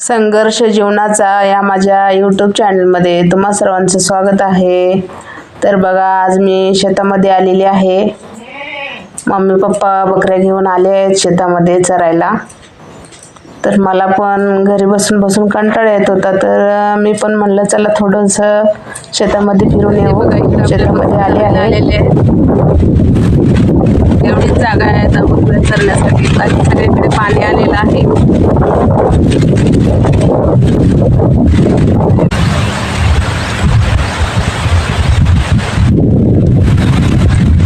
संघर्ष जीवनाचा या माझ्या यूट्यूब चॅनलमध्ये तुम्हा सर्वांचं स्वागत आहे. तर बघा आज मी शेतामध्ये आलेली आहे. मम्मी पप्पा बकऱ्या घेऊन आले आहेत शेतामध्ये चरायला. तर मला पण घरी बसून बसून कंटाळा येत होता. तर मी पण म्हणलं चला थोडंसं शेतामध्ये फिरून येऊ. शेतामध्ये आले आहे. करण्यासाठी चरण्यासाठी सगळीकडे पाणी आलेलं आहे.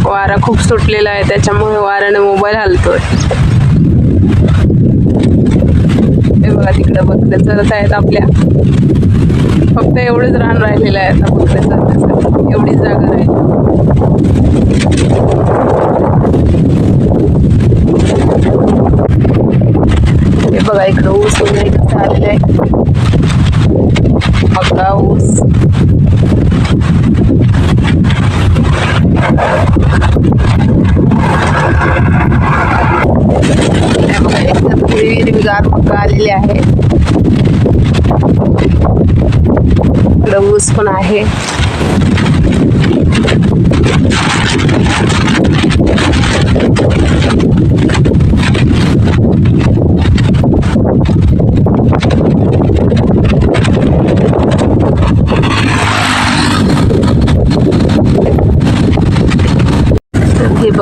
वारा खूप सुटलेला आहे त्याच्यामुळे वाऱ्याने मोबाईल हलतोय. हे बघा तिकडे बकऱ्या चरत आहेत आपल्या. फक्त एवढंच रान राहिलेलं आहे आता बकऱ्या चरण्यासाठी. एवढीच जागा राहिली. हे बघा इकडं ऊस वगैरे कसं आलेलं आहे मका ऊस हे बघा एकदम हिरवी हिरवीगार मका आलेली आहे इकडं ऊस पण आहे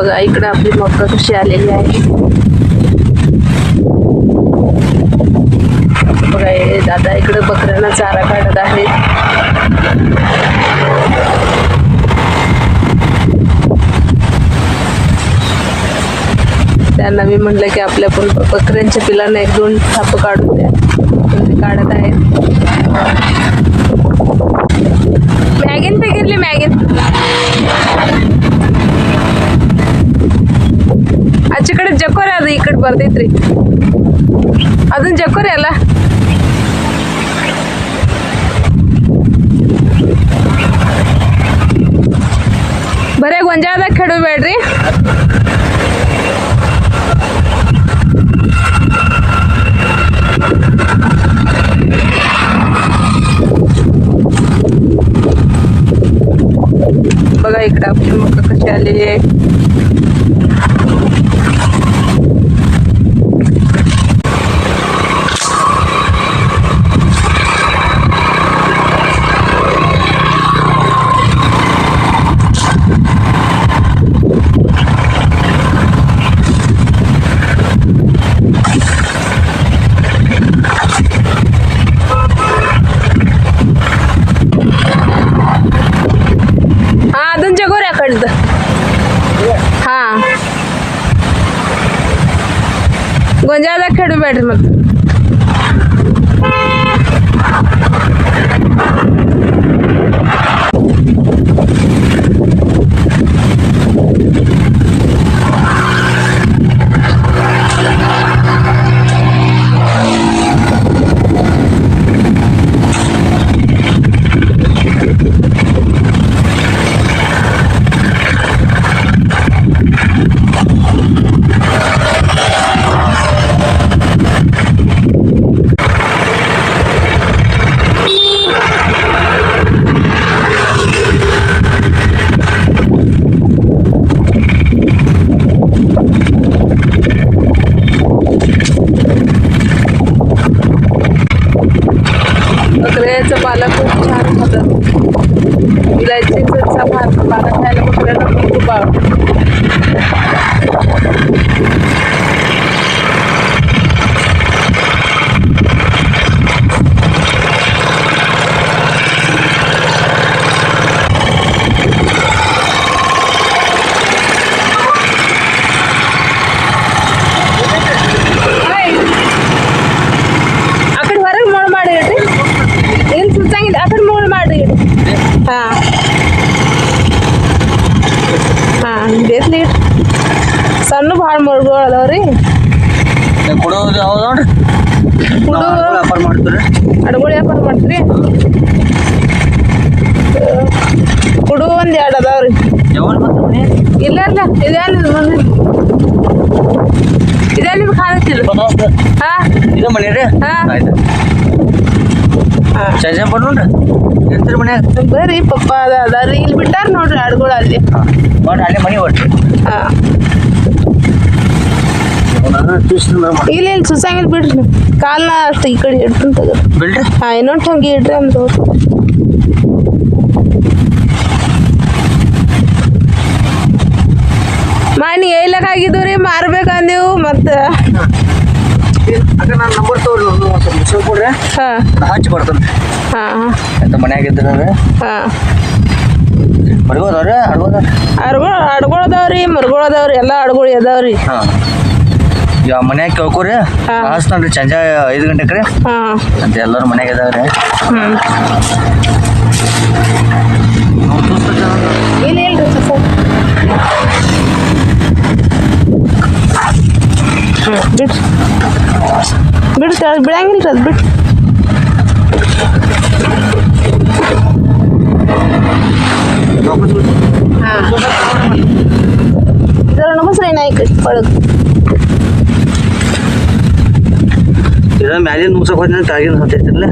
बघा इकडं आपली मक्का कशी आलेली आहे. बघा हे दादा इकडं बकऱ्यांना चारा काढत आहेत. त्यांना मी म्हटलं की आपल्या पण बकऱ्यांच्या पिलांना एक दोन थाप काढून द्या. ते काढत आहेत. मॅगीन पे गिरली मॅगीन. ಜಕ್ಕೋರಿ ಅದು ಈ ಕಡೆ ಬರ್ತೈತ್ರಿ ಅದನ್ನ ಜಕ್ಕೋರಿ ಅಲ್ಲ. ಕೆಡು ಬೇಡ್ರಿ ಮತ್ತೆ ಸಣ್ಣ ಭಾಳ ಮುಳುಗು ಅದಾವ್ರಿ ಕೊಡೋದು ಯಾವ್ದು ನೋಡ್ರಿ? ವ್ಯಾಪಾರ ಮಾಡ್ತೀರಿ ಅಡುಗಳು ವ್ಯಾಪಾರ ಮಾಡ್ತೀರಿ ಕುಡು ಒಂದು ಎರಡು ಅದಾವ್ರಿ ರೀ. ಇಲ್ಲ ಇಲ್ಲ ಇದೇ ಮನೆ ಇದೇ ನಿಮ್ಗೆ ಕಾಣತ್ತಿಲ್ಲ ಹಾ. ಇದು ಮನೆ ರೀ? ಹಾ. ಚಜ ಬಂದ್ರಿ ಎಂತ್ರಿ ಮನ್ಯಾಗ. ಬರ್ರಿ ಪಪ್ಪ ರೀ. ಇಲ್ಲಿ ಬಿಟ್ಟಾರ ನೋಡ್ರಿ ಆಡ್ಗಳು ಅಲ್ಲಿ. ಅಲ್ಲಿ ಮನೆ ಹೊಟ್ರಿ ಹಾ. ಇಲ್ಲ ಇಲ್ಲ ಸುಸಂಗಿಲ್ ಬಿಡ್ರಿ ಕಾಲ್ನ ಅಷ್ಟು ಈ ಕಡೆ ಇಟ್ರು ತೆಗೆದು ಬಿಡ್ರಿ. ಹಾ ಇನ್ನೊಂದು ಹಂಗೆ ಇಡ್ರಿ ಅಂದ್ರೆ ಮಣ್ಣು ಏಲಕ್ ಆಗಿದ್ದು ರೀ? ಮಾರ್ಬೇಕಂದೇವು ಮತ್ತೆ? ಹಚ್ಚಿ ಬರ್ತಂತೆ ಮನ್ಯಾಗ ಇದ್ರ ಅಡ್ಗೋದವ್ರಿ ಅಡ್ಗೋದ ಅಡ್ಗೋಳದವ್ರಿ ಮರ್ಗೋಳದವ್ರಿ ಎಲ್ಲ ಅಡ್ಗೋಳಿ ಅದಾವ್ರಿ ಹಾಂ ಯಾ ಮನ್ಯಾಗ ಕೇಳ್ಕೊರಿ. ಹಾ. ಹಾಸ್ತಾನ್ರಿ ಸಂಜೆ ಐದು ಗಂಟೆಗೆ ರೀ ಹಾಂ. ಅಂತ ಎಲ್ಲರೂ ಮನೆಗೆ ಇದಾವ್ರಿ ಹ್ಞೂ ಇಲ್ಲ ಇಲ್ರಿ ಸ್ವಲ್ಪ ಹ್ಞೂ ಬಿಡ್ರಿ. ಬಿಡ್ರಿ ತೆಳಗ್ ಬಿಡಂಗಿಲ್ಲ ಅದು ಬಿಡ್ರಿ. ಇದ ಮ್ಯಾಲಿನ ನುಗ್ಸಕ್ ಹೋದ್ರೆ ತಾಗಿನ ಹತ್ತೈತಿರ್ಲ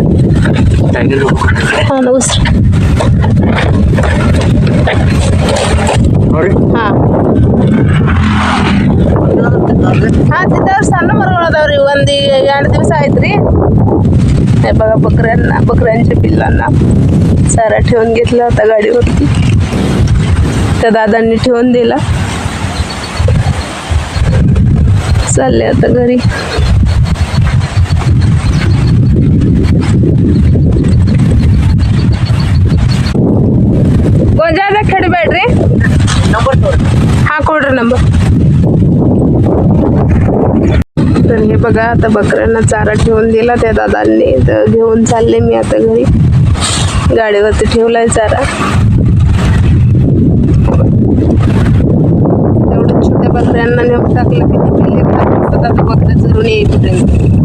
ತಾಗಿನ ಹಾಂ ನಮಸ್ರಿ ನೋಡ್ರಿ ಹಾಂ ಹಾಂ ತಿಂದವ್ರಿ ಸಣ್ಣ ಮರಗಳು ಅದಾವ್ರಿ ಒಂದು ಎರಡು ದಿವಸ ಆಯ್ತು ರೀ हे बघा बकऱ्यांना बकऱ्यांच्या पिल्लांना चारा ठेवून घेतला होता गाडीवरती त्या दादांनी ठेवून दिला चालले आता घरी कोणत्या खेड बॅटरी ನಂಬರ್ ತೋರಿ हा कोड नंबर तर हे बघा आता बकऱ्यांना चारा ठेवून दिला त्या दादांनी तर घेऊन चालले मी आता घरी गाडीवरती ठेवलाय चारा तेवढं छोट्या बकऱ्यांना नेऊन टाकलं की ते पिल्ले खात असतात आता बकऱ्या चरून येईपर्यंत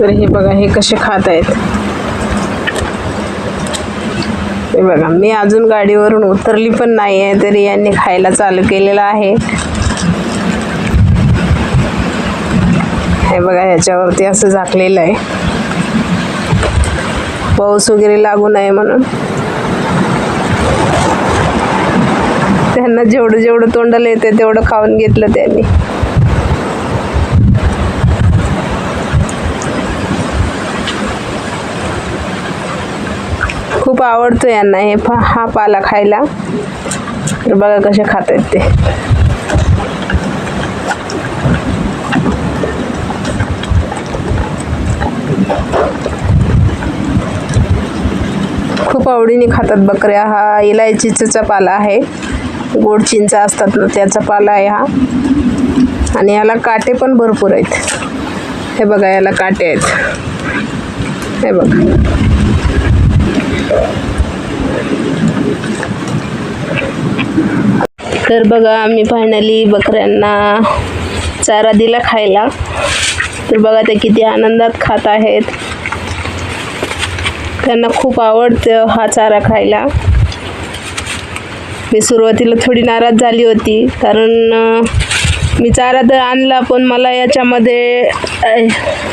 तर हे बघा हे कसे खात आहेत हे बघा. मी अजून गाडीवरून उतरली पण नाही आहे तरी यांनी खायला चालू केलेलं आहे. हे बघा ह्याच्यावरती असं झाकलेलं आहे. पाऊस वगैरे लागू नये म्हणून. त्यांना जेवढं जेवढं तोंडाला येते तेवढं खाऊन घेतलं त्यांनी. खूप आवडतो यांना हे पा हा पाला खायला. तर बघा कसे खात आहेत ते. खूप आवडीने खातात बकऱ्या. हा इलायचीचा पाला आहे. गोड चिंचा असतात ना त्याचा पाला आहे हा. आणि याला काटे पण भरपूर आहेत. हे बघा याला काटे आहेत. हे बघा. तर बघा आम्ही फायनली बकऱ्यांना चारा दिला खायला. तर बघा ते किती आनंदात खात आहेत. त्यांना खूप आवडतं हा चारा खायला. मी सुरुवातीला थोडी नाराज झाली होती कारण मी चारा तर आणला पण मला याच्यामध्ये ह्या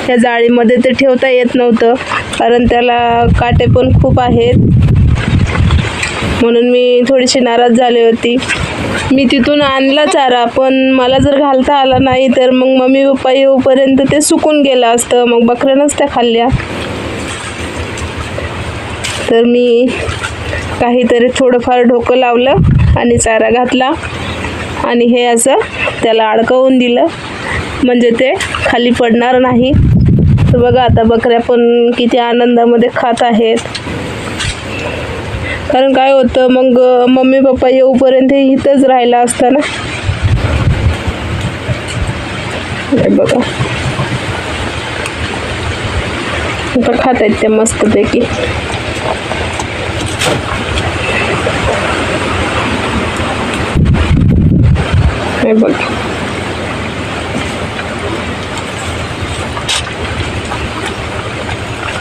या जाळीमध्ये ते ठेवता येत नव्हतं. कारण त्याला काटे पण खूप आहेत. म्हणून मी थोडीशी नाराज झाली होती. मी तिथून आणला चारा पण मला जर घालता आला नाही तर मग मम्मी पप्पा येऊपर्यंत ते सुकून गेलं असतं. मग बकऱ्यानंच त्या खाल्ल्या. तर मी काहीतरी थोडंफार डोकं लावलं आणि चारा घातला. आणि हे असं त्याला अडकवून दिलं. म्हणजे ते खाली पडणार नाही. तर बघा आता बकऱ्या पण किती आनंदामध्ये खात आहेत. कारण काय होतं मग मम्मी पप्पा येऊपर्यंत इथंच राहिला असता ना. बघा. आता खात आहेत ते मस्तपैकी. हे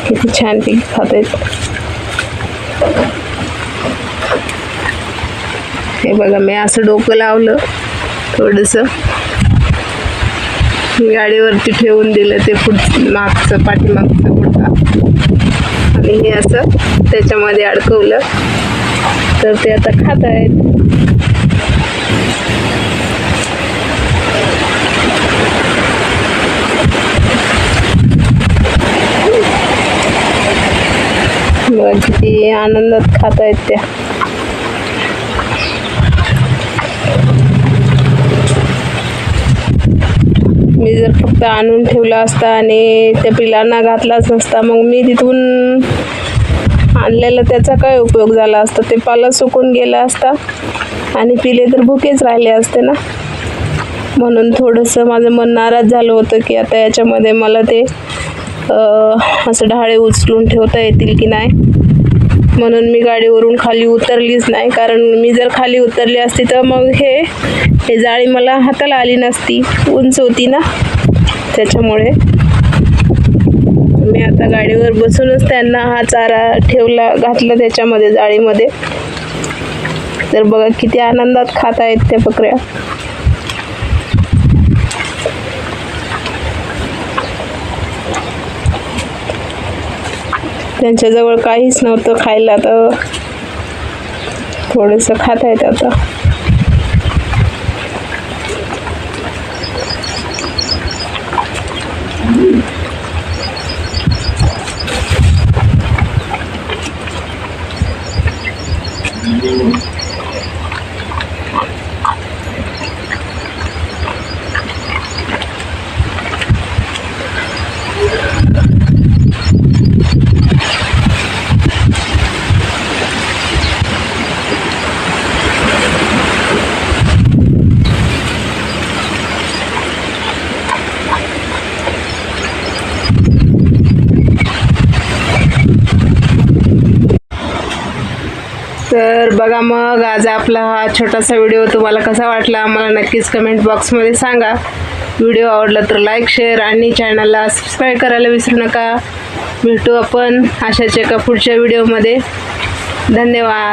किती छान पैकी खात आहेत हे बघा मी असं डोकं लावलं थोडंसं. गाडीवरती ठेवून दिलं ते पुढ मागचं पाठीमागचं पुढचा आणि हे असं त्याच्यामध्ये अडकवलं. तर ते आता खात आहेत. बघा किती आनंदात खात आहेत त्या. मी जर फक्त आणून ठेवला असता आणि त्या पिलांना घातलाच नसता मग मी तिथून आणलेला त्याचा काय उपयोग झाला असता? ते पाला सुकून गेला असता आणि पिले तर भुकेच राहिले असते ना? म्हणून थोडंसं माझं मन नाराज झालं होतं की आता याच्यामध्ये मला ते असं ढाळे उचलून ठेवता येतील की नाही? म्हणून मी गाडीवरून खाली उतरलीच नाही. कारण मी जर खाली उतरली असती तर मग हे हे जाळी मला हाताला आली नसती. उंच होती ना? त्याच्यामुळे मी आता गाडीवर बसूनच त्यांना हा चारा ठेवला घातला त्याच्यामध्ये जाळीमध्ये. तर बघा किती आनंदात खात आहेत त्या बकऱ्या. त्यांच्याजवळ काहीच नव्हतं खायला तर थोडंसं खात आहेत आता तर बघा मग आज आपला हा छोटासा व्हिडिओ तुम्हाला कसा वाटला मला नक्कीच कमेंट बॉक्समध्ये सांगा. व्हिडिओ आवडला तर लाईक शेअर आणि चॅनलला सबस्क्राईब करायला विसरू नका. भेटू आपण अशाच एका पुढच्या व्हिडिओमध्ये धन्यवाद.